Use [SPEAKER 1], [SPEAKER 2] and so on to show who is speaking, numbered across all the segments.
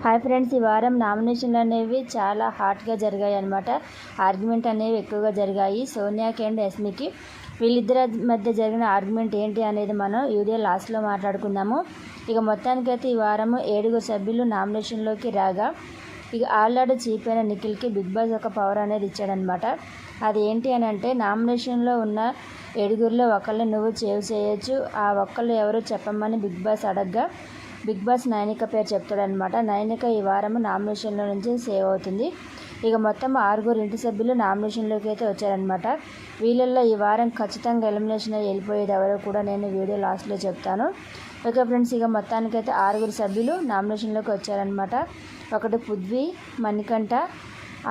[SPEAKER 1] Hi friends ఈ వారం నామినేషన్లు అనేవి చాలా హాట్గా జరిగాయి అనమాట ఆర్గ్యుమెంట్ అనేవి ఎక్కువగా జరిగాయి. సోనియాకి అండ్ ఎస్మికి వీళ్ళిద్దరి మధ్య జరిగిన ఆర్గ్యుమెంట్ ఏంటి అనేది మనం వీడియో లాస్ట్లో మాట్లాడుకుందాము. ఇక మొత్తానికైతే ఈ వారము ఏడుగురు సభ్యులు నామినేషన్లోకి రాగా ఇక ఆల్రెడీ చీపైన నిఖిల్కి బిగ్ బాస్ ఒక పవర్ అనేది ఇచ్చాడనమాట అది ఏంటి అని అంటే నామినేషన్లో ఉన్న ఏడుగురిలో ఒకళ్ళని నువ్వు సేవ్ చేయొచ్చు ఆ ఒక్కళ్ళు ఎవరో చెప్పమని బిగ్ బాస్ అడగ్గా బిగ్ బాస్ నయనిక పేరు చెప్తాడనమాట నయనిక ఈ వారం నామినేషన్లో నుంచి సేవ్ అవుతుంది. ఇక మొత్తం ఆరుగురు ఇంటి సభ్యులు నామినేషన్లోకి అయితే వచ్చారనమాట వీళ్ళల్లో ఈ వారం ఖచ్చితంగా ఎలిమినేషన్ అయ్యి వెళ్ళిపోయేది ఎవరో కూడా నేను వీడియో లాస్ట్లో చెప్తాను. ఓకే ఫ్రెండ్స్ ఇక మొత్తానికైతే ఆరుగురు సభ్యులు నామినేషన్లోకి వచ్చారనమాట ఒకటి పుద్వి మణికంఠ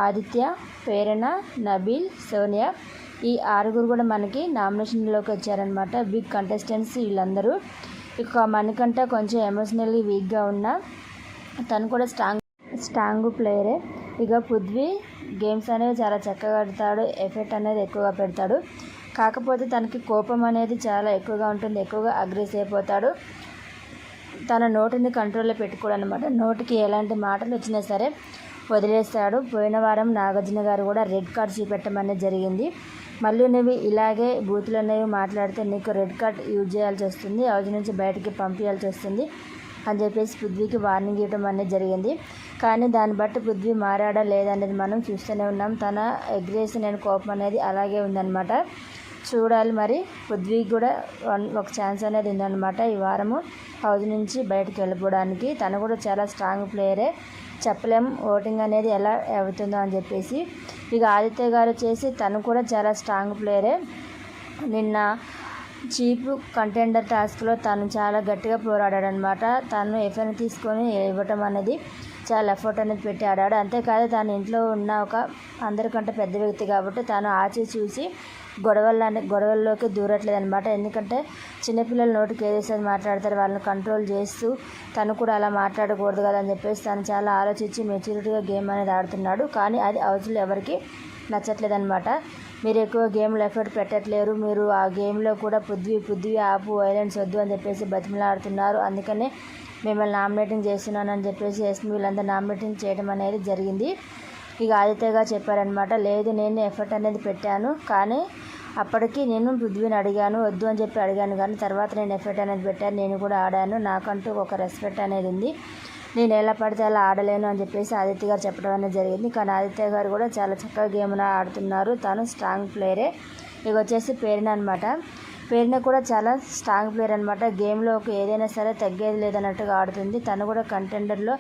[SPEAKER 1] ఆదిత్య ప్రేరణ నబీల్ సోనియా. ఈ ఆరుగురు కూడా మనకి నామినేషన్లోకి వచ్చారనమాట బిగ్ కంటెస్టెంట్స్ వీళ్ళందరూ. ఇక మనకంటే కొంచెం ఎమోషనల్లీ వీక్గా ఉన్న. తను కూడా స్ట్రాంగ్ స్ట్రాంగ్ ప్లేయరే ఇక పృథ్వీ గేమ్స్ అనేవి చాలా చక్కగా ఆడతాడు ఎఫెక్ట్ అనేది ఎక్కువగా పెడతాడు. కాకపోతే తనకి కోపం అనేది చాలా ఎక్కువగా ఉంటుంది ఎక్కువగా అగ్రెసివ్ అయిపోతాడు. తన నోటిని కంట్రోల్లో పెట్టుకోడు అనమాట నోటికి ఎలాంటి మాటలు వచ్చినా సరే వదిలేస్తాడు. పోయిన వారం నాగార్జున గారు కూడా రెడ్ కార్డ్ చూపెట్టమనేది జరిగింది. మళ్ళీ నువ్వు ఇలాగే బూతులు అనేవి మాట్లాడితే నీకు రెడ్ కార్డ్ యూజ్ చేయాల్సి వస్తుంది హౌజ్ నుంచి బయటికి పంపించాల్సి వస్తుంది అని చెప్పేసి పృథ్వీకి వార్నింగ్ ఇవ్వడం అనేది జరిగింది. కానీ దాన్ని బట్టి పృథ్వీ మారాడా లేదనేది మనం చూస్తూనే ఉన్నాం. తన ఎగ్రేసి అండ్ కోపం అనేది అలాగే ఉందన్నమాట. చూడాలి మరి. పృథ్వీకి కూడా వన్ ఒక ఛాన్స్ అనేది ఉందన్నమాట ఈ వారము హౌజ్ నుంచి బయటకు వెళ్ళిపోవడానికి. తను కూడా చాలా స్ట్రాంగ్ ప్లేయరే. చెప్పలేం. ఓటింగ్ అనేది ఎలా అవుతుందో అని చెప్పేసి ఇక ఆదిత్య గారు వచ్చేసి తను కూడా చాలా స్ట్రాంగ్ ప్లేయరే. నిన్న చీప్ కంటెండర్ టాస్క్లో తను చాలా గట్టిగా పోరాడాడు అనమాట తను ఎఫ్ఐని తీసుకొని ఇవ్వటం అనేది చాలా ఎఫర్ట్ అనేది పెట్టి ఆడాడు. అంతేకాదు తాను ఇంట్లో ఉన్న ఒక అందరికంటే పెద్ద వ్యక్తి కాబట్టి తను ఆచి చూసి గొడవల గొడవల్లోకి దూరట్లేదు అనమాట ఎందుకంటే చిన్నపిల్లల నోటికి ఏదేసేది మాట్లాడతారు. వాళ్ళని కంట్రోల్ చేస్తూ తను కూడా అలా మాట్లాడకూడదు కదా అని చెప్పేసి తను చాలా ఆలోచించి మెచ్యూరిటీగా గేమ్ అనేది ఆడుతున్నాడు. కానీ అది అవసరం ఎవరికి నచ్చట్లేదు అనమాట మీరు ఎక్కువ గేమ్లో ఎఫర్ట్ పెట్టట్లేరు. మీరు ఆ గేమ్లో కూడా పృథ్వీ పుద్వి ఆపు వైలెన్స్ వద్దు అని చెప్పేసి బతిమలాడుతున్నారు. అందుకనే మిమ్మల్ని నామినేటింగ్ చేస్తున్నానని చెప్పేసి ఎస్మి వీళ్ళంతా నామినేటింగ్ చేయడం అనేది జరిగింది. ఇక ఆదిత్యగా చెప్పారనమాట లేదు నేను ఎఫర్ట్ అనేది పెట్టాను కానీ అప్పటికి నేను పృథ్వీని అడిగాను వద్దు అని చెప్పి అడిగాను కానీ తర్వాత నేను ఎఫర్ట్ అనేది పెట్టాను నేను కూడా ఆడాను. నాకంటూ ఒక రెస్పెక్ట్ అనేది ఉంది. నేను ఎలా పడితే అలా ఆడలేను అని చెప్పేసి ఆదిత్య గారు చెప్పడం అనేది జరిగింది. కానీ ఆదిత్య గారు కూడా చాలా చక్కగా గేమ్ను ఆడుతున్నారు. తను స్ట్రాంగ్ ప్లేయరే ఇక వచ్చేసి పేరిన అనమాట పేరిన కూడా చాలా స్ట్రాంగ్ ప్లేయర్ అనమాట గేమ్లో ఒక ఏదైనా సరే తగ్గేది లేదన్నట్టుగా ఆడుతుంది. తను కూడా కంటెండర్లో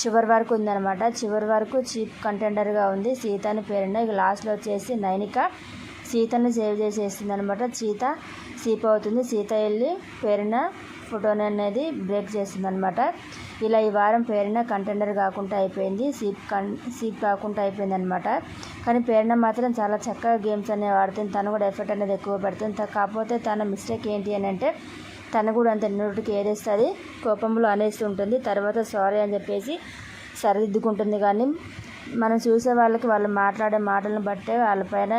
[SPEAKER 1] చివరి వరకు ఉందన్నమాట. చివరి వరకు చీప్ కంటెండర్గా ఉంది సీతని పేరిన. పేరున ఇక లాస్ట్లో వచ్చేసి నైనిక సీతని సేవ్ చేసేస్తుంది అనమాట సీత సీప్ అవుతుంది. సీత వెళ్ళి పేరిన ఫోటోని అనేది బ్రేక్ చేస్తుంది అనమాట ఇలా ఈ వారం పేరున కంటెండర్ కాకుండా అయిపోయింది. సీప్ కన్ సీప్ కాకుండా అయిపోయింది అనమాట కానీ పేరున మాత్రం చాలా చక్కగా గేమ్స్ అనేవి ఆడుతుంది. తను కూడా ఎఫర్ట్ అనేది ఎక్కువ పెడుతుంది. కాకపోతే తన మిస్టేక్ ఏంటి అని అంటే తను కూడా అంత నోటికి ఏదేస్తుంది కోపంలో అనేసి ఉంటుంది. తర్వాత సారీ అని చెప్పేసి సరిదిద్దుకుంటుంది. కానీ మనం చూసే వాళ్ళకి వాళ్ళు మాట్లాడే మాటలను బట్టే వాళ్ళపైన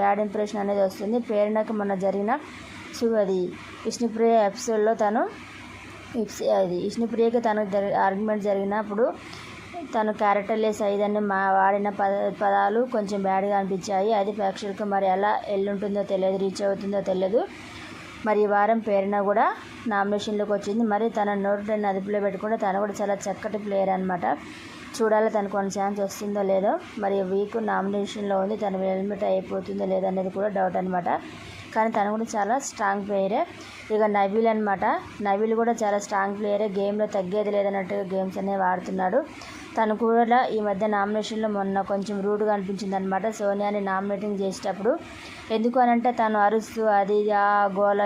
[SPEAKER 1] బ్యాడ్ ఇంప్రెషన్ అనేది వస్తుంది. పేరునకు మొన్న జరిగిన సో అది విష్ణుప్రియ ఎపిసోడ్లో తను అది విష్ణుప్రియకి తను జరి ఆర్గ్యుమెంట్ జరిగినప్పుడు తను క్యారెక్టర్లెస్ అయ్యిందని మా వాడిన పద పదాలు కొంచెం బ్యాడ్గా అనిపించాయి. అది ప్రేక్షకులకు మరి ఎలా ఎల్లుంటుందో తెలియదు రీచ్ అవుతుందో తెలియదు. మరి ఈ వారం పేరున కూడా నామినేషన్లోకి వచ్చింది. మరి తన నోటిని అదుపులో పెట్టుకుంటే తను కూడా చాలా చక్కటి ప్లేయర్ అనమాట చూడాలి తనకు కొన్ని ఛాన్స్ వస్తుందో లేదో. మరి వీక్ నామినేషన్లో ఉంది. తను హెల్మెట్ అయిపోతుందో లేదో అనేది కూడా డౌట్ అనమాట కానీ తను కూడా చాలా స్ట్రాంగ్ ప్లేయరే ఇక నవీల్ అనమాట నవీల్ కూడా చాలా స్ట్రాంగ్ ప్లేయరే గేమ్లో తగ్గేది లేదన్నట్టుగా గేమ్స్ అనేవి ఆడుతున్నాడు తను కూడా ఈ మధ్య నామినేషన్లో మొన్న కొంచెం రూడ్గా అనిపించింది అనమాట సోనియాని నామినేటింగ్ చేసేటప్పుడు. ఎందుకు అని అంటే తను అరుస్తూ అది ఆ గోల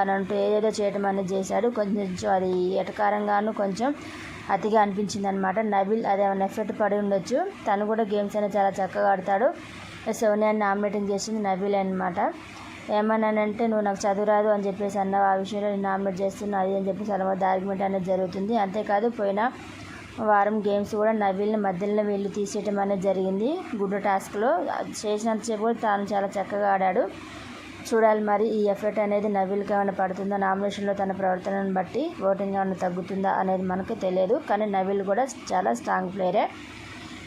[SPEAKER 1] అని అంటూ ఏదేదో చేయటం అనేది చేశాడు. కొంచెం అది ఎటకారంగాను కొంచెం అతిగా అనిపించింది అనమాట నబిల్ అదేమైనా ఎఫెక్ట్ పడి ఉండొచ్చు. తను కూడా గేమ్స్ అనేది చాలా చక్కగా ఆడతాడు. సోనియాని నామినేటింగ్ చేసింది నబిల్ అనమాట ఏమన్నానంటే నువ్వు నాకు చదువురాదు అని చెప్పేసి అన్నావు. ఆ విషయంలో నేను నామినేట్ చేస్తున్నా అది అని చెప్పేసి అలా మధ్య ఆర్గ్యుమెంట్ అనేది జరుగుతుంది. అంతేకాదు పోయిన వారం గేమ్స్ కూడా నవీల్ని మధ్యలో వెళ్ళి తీసేయటం అనేది జరిగింది. గుడ్ టాస్క్లో చేసినంతసేపు కూడా తాను చాలా చక్కగా ఆడాడు. చూడాలి మరి ఈ ఎఫెక్ట్ అనేది నవీల్కి ఏమైనా పడుతుందా? నామినేషన్లో తన ప్రవర్తనను బట్టి ఓటింగ్ ఏమైనా తగ్గుతుందా అనేది మనకు తెలియదు. కానీ నవీల్ కూడా చాలా స్ట్రాంగ్ ప్లేయరే.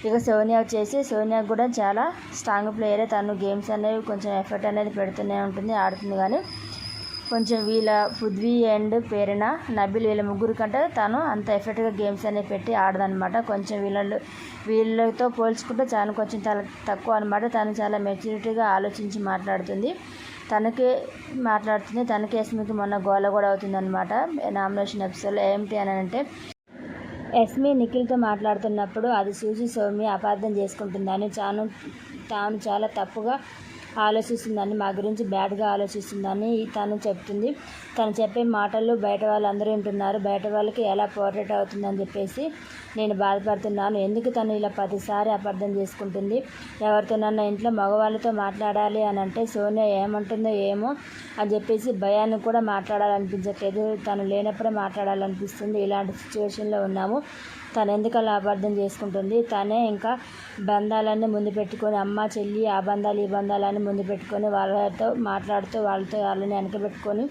[SPEAKER 1] ఇక సోనియా వచ్చేసి సోనియా కూడా చాలా స్ట్రాంగ్ ప్లేయరే తను గేమ్స్ అనేవి కొంచెం ఎఫర్ట్ అనేది పెడుతూనే ఉంటుంది ఆడుతుంది. కానీ కొంచెం వీళ్ళ పృథ్వీ అండ్ పేరిన నబిల్ వీళ్ళ ముగ్గురు కంటే తను అంత ఎఫెక్ట్గా గేమ్స్ అనేవి పెట్టి ఆడదనమాట కొంచెం వీళ్ళు వీళ్ళతో పోల్చుకుంటే చాలా కొంచెం చాలా తక్కువ అనమాట తను చాలా మెచ్యూరిటీగా ఆలోచించి మాట్లాడుతుంది. తనకే మాట్లాడుతుంది. తనకే ఎస్మికి మొన్న గోల కూడా అవుతుంది అనమాట నామినేషన్ ఎపిసోడ్లో ఏంటి అని అంటే ఎస్మి నిఖిల్తో మాట్లాడుతున్నప్పుడు అది సూచి సౌమ్య అపార్థం చేసుకుంటుందని తాను తాను చాలా తప్పుగా ఆలోచిస్తుందని మా గురించి బ్యాడ్గా ఆలోచిస్తుందని తను చెప్తుంది. తను చెప్పే మాటలు బయట వాళ్ళందరూ వింటున్నారు. బయట వాళ్ళకి ఎలా పోర్ట్రేట్ అవుతుందని చెప్పేసి నేను బాధపడుతున్నాను. ఎందుకు తను ఇలా ప్రతిసారి అపార్థం చేసుకుంటుంది? ఎవరితోనన్నా ఇంట్లో మగవాళ్ళతో మాట్లాడాలి అని అంటే సోనియా ఏమంటుందో ఏమో అని చెప్పేసి భయాన్ని కూడా మాట్లాడాలనిపించట్లేదు. తను లేనప్పుడే మాట్లాడాలనిపిస్తుంది. ఇలాంటి సిచ్యువేషన్లో ఉన్నాము. తను ఎందుకు అలా అబద్ధం చేసుకుంటుంది? తనే ఇంకా బంధాలన్నీ ముందు పెట్టుకొని అమ్మ చెల్లి ఆ బంధాలు ఈ బంధాలన్నీ ముందు పెట్టుకొని వాళ్ళతో మాట్లాడుతూ వాళ్ళతో వాళ్ళని వెనకబెట్టుకొని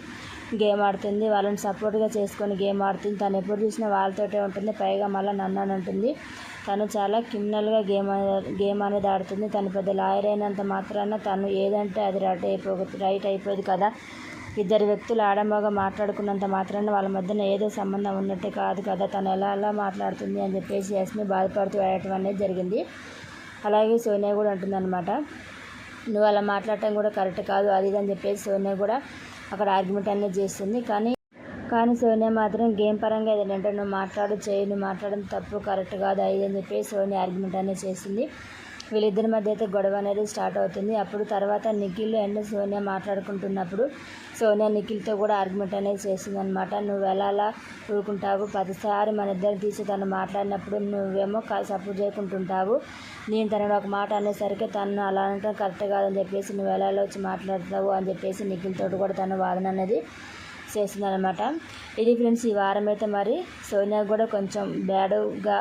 [SPEAKER 1] గేమ్ ఆడుతుంది. వాళ్ళని సపోర్ట్గా చేసుకొని గేమ్ ఆడుతుంది. తను ఎప్పుడు చూసినా వాళ్ళతోటే ఉంటుంది. పైగా మళ్ళీ నన్ను అని ఉంటుంది. తను చాలా క్రిమినల్గా గేమ్ గేమ్ అనేది ఆడుతుంది. తను పెద్ద లాయర్ అయినంత మాత్రాన తను ఏదంటే అది రైట్ అయిపో రైట్ అయిపోయేది కదా. ఇద్దరు వ్యక్తులు ఆడమగా మాట్లాడుకున్నంత మాత్రాన వాళ్ళ మధ్యన ఏదో సంబంధం ఉన్నట్టే కాదు కదా తను ఎలా ఎలా మాట్లాడుతుంది అని చెప్పేసి యస్మి బాధపడుతూ వేయటం అనేది జరిగింది. అలాగే సోనియా కూడా అంటుందన్నమాట నువ్వు అలా మాట్లాడటం కూడా కరెక్ట్ కాదు అది ఇది అని చెప్పేసి సోనియా కూడా అక్కడ ఆర్గ్యుమెంట్ అనేది చేస్తుంది. కానీ కానీ సోనియా మాత్రం గేమ్ పరంగా ఏదంటే నువ్వు మాట్లాడు చేయి నువ్వు మాట్లాడడం తప్పు కరెక్ట్ కాదు అది అని చెప్పేసి సోనియా ఆర్గ్యుమెంట్ అనేది చేస్తుంది. వీళ్ళిద్దరి మధ్య అయితే గొడవ అనేది స్టార్ట్ అవుతుంది. అప్పుడు తర్వాత నిఖిల్ అండ్ సోనియా మాట్లాడుకుంటున్నప్పుడు సోనియా నిఖిల్తో కూడా ఆర్గ్యుమెంట్ అనేది చేసింది అనమాట నువ్వు ఎలా అలా ఊరుకుంటావు? ప్రతిసారి మన ఇద్దరు తీసి తను మాట్లాడినప్పుడు నువ్వేమో సపోర్ట్ చేయకుంటుంటావు. నేను తనని ఒక మాట అనేసరికి తను అలా అనటం కరెక్ట్ కాదని చెప్పేసి నువ్వు ఎలా వచ్చి మాట్లాడతావు? అని చెప్పేసి నిఖిల్తో కూడా తన వాదన అనేది చేసింది అనమాట ఇది ఫ్రెండ్స్ ఈ వారం అయితే మరి సోనియా కూడా కొంచెం బ్యాడ్గా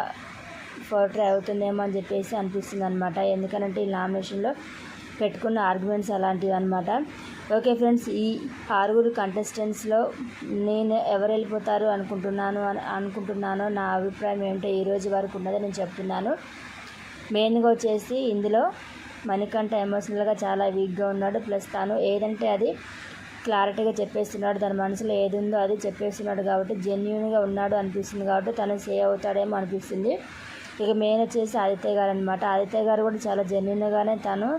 [SPEAKER 1] పోర్ట్రే అవుతుందేమో అని చెప్పేసి అనిపిస్తుంది అనమాట ఎందుకంటే ఈ నామినేషన్లో పెట్టుకున్న ఆర్గ్యుమెంట్స్ అలాంటివి అనమాట ఓకే ఫ్రెండ్స్ ఈ ఆరుగురు కంటెస్టెంట్స్లో నేను ఎవరు వెళ్ళిపోతారు అనుకుంటున్నాను అని అనుకుంటున్నానో నా అభిప్రాయం ఏమిటో ఈ రోజు వరకు ఉన్నది నేను చెప్తున్నాను. మెయిన్గా వచ్చేసి ఇందులో మణికంఠ ఎమోషనల్గా చాలా వీక్గా ఉన్నాడు. ప్లస్ తాను ఏదంటే అది క్లారిటీగా చెప్పేస్తున్నాడు. తన మనసులో ఏది ఉందో అది చెప్పేస్తున్నాడు కాబట్టి జెన్యున్గా ఉన్నాడు అనిపిస్తుంది కాబట్టి తను సేవ్ అవుతాడేమో అనిపిస్తుంది. ఇక మెయిన్ వచ్చేసి ఆదిత్య గారు అనమాట ఆదిత్య గారు కూడా చాలా జెన్యున్గానే తను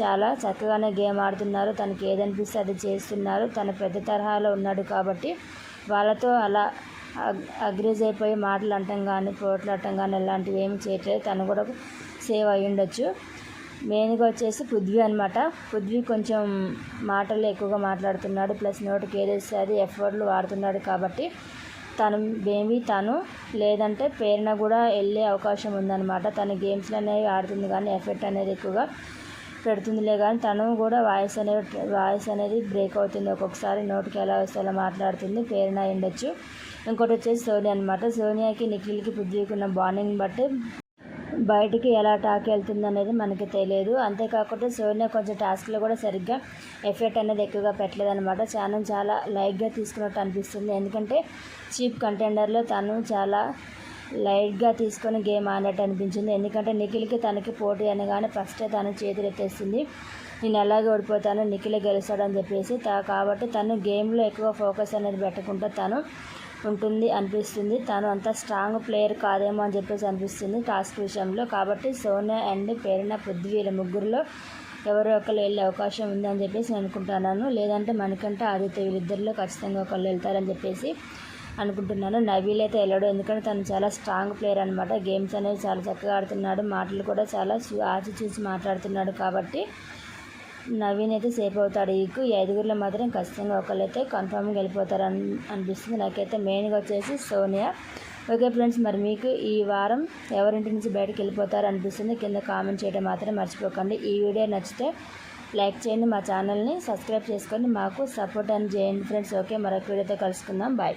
[SPEAKER 1] చాలా చక్కగానే గేమ్ ఆడుతున్నారు. తనకి ఏదనిపిస్తే అది చేస్తున్నారు. తన పెద్ద తరహాలో ఉన్నాడు కాబట్టి వాళ్ళతో అలా అగ్రేజ్ అయిపోయి మాటలు అంటాం కానీ పోట్లాడటం కానీ ఇలాంటివి ఏమి చేయట్లేదు. తను కూడా సేవ్ అయి ఉండొచ్చు. మెయిన్గా వచ్చేసి పృథ్వీ అనమాట పృథ్వీ కొంచెం మాటలు ఎక్కువగా మాట్లాడుతున్నాడు. ప్లస్ నోటికి ఏదేస్తే అది ఎఫర్ట్లు వాడుతున్నాడు కాబట్టి తను మేబీ తను లేదంటే పేరున కూడా వెళ్ళే అవకాశం ఉందన్నమాట. తన గేమ్స్లో అనేవి ఆడుతుంది కానీ ఎఫెక్ట్ అనేది ఎక్కువగా పెడుతుందిలే కానీ తను కూడా వాయిస్ అనేది వాయిస్ అనేది బ్రేక్ అవుతుంది. ఒక్కొక్కసారి నోటికి ఎలా వస్తే అలా మాట్లాడుతుంది. పేరున ఉండొచ్చు. ఇంకోటి వచ్చేసి సోనియా అనమాట సోనియాకి నిఖిల్కి పృథ్వీకి బాండింగ్ బట్టి బయటికి ఎలా టాక్ వెళ్తుంది అనేది మనకి తెలియదు. అంతేకాకుండా సోనియా కొంచెం టాస్క్లో కూడా సరిగ్గా ఎఫెక్ట్ అనేది ఎక్కువగా పెట్టలేదు అనమాట ఛానల్ చాలా లైట్గా తీసుకున్నట్టు అనిపిస్తుంది. ఎందుకంటే చీప్ కంటెండర్లో తను చాలా లైట్గా తీసుకొని గేమ్ ఆడినట్టు అనిపించింది ఎందుకంటే నిఖిల్కి తనకి పోటీ అనగానే ఫస్టే తను చేతులెత్తేసింది నేను ఎలాగే ఓడిపోతాను నిఖిలే గెలుస్తాడని చెప్పేసి కాబట్టి తను గేమ్లో ఎక్కువ ఫోకస్ అనేది పెట్టకుండా తను ఉంటుంది అనిపిస్తుంది. తను అంత స్ట్రాంగ్ ప్లేయర్ కాదేమో అని చెప్పేసి అనిపిస్తుంది టాస్క్ విషయంలో. కాబట్టి సోనియా అండ్ పేరిన పృథ్వీ వీళ్ళ ముగ్గురులో ఎవరో ఒకరు వెళ్ళే అవకాశం ఉందని చెప్పేసి నేను అనుకుంటున్నాను. లేదంటే మనకంటే ఆదిత్య వీళ్ళిద్దరిలో ఖచ్చితంగా ఒకళ్ళు వెళ్తారని చెప్పేసి అనుకుంటున్నాను. నవీల్ అయితే వెళ్ళాడు ఎందుకంటే తను చాలా స్ట్రాంగ్ ప్లేయర్ అనమాట గేమ్స్ అనేవి చాలా చక్కగా ఆడుతున్నాడు. మాటలు కూడా చాలా ఆచి చూసి మాట్లాడుతున్నాడు కాబట్టి నవీన్ అయితే సేఫ్ అవుతాడు. ఈకు ఈ ఐదుగురిలో మాత్రం ఖచ్చితంగా ఒకళ్ళైతే కన్ఫామ్గా వెళ్ళిపోతారు అని అనిపిస్తుంది. నాకైతే మెయిన్గా వచ్చేసి సోనియా. ఓకే ఫ్రెండ్స్ మరి మీకు ఈ వారం ఎవరింటి నుంచి బయటకు వెళ్ళిపోతారు అనిపిస్తుంది కింద కామెంట్ చేయడం మాత్రం మర్చిపోకండి. ఈ వీడియో నచ్చితే లైక్ చేయండి మా ఛానల్ని సబ్స్క్రైబ్ చేసుకొని మాకు సపోర్ట్ అని చేయండి ఫ్రెండ్స్ ఓకే మరొక వీడియోతో కలుసుకుందాం. బాయ్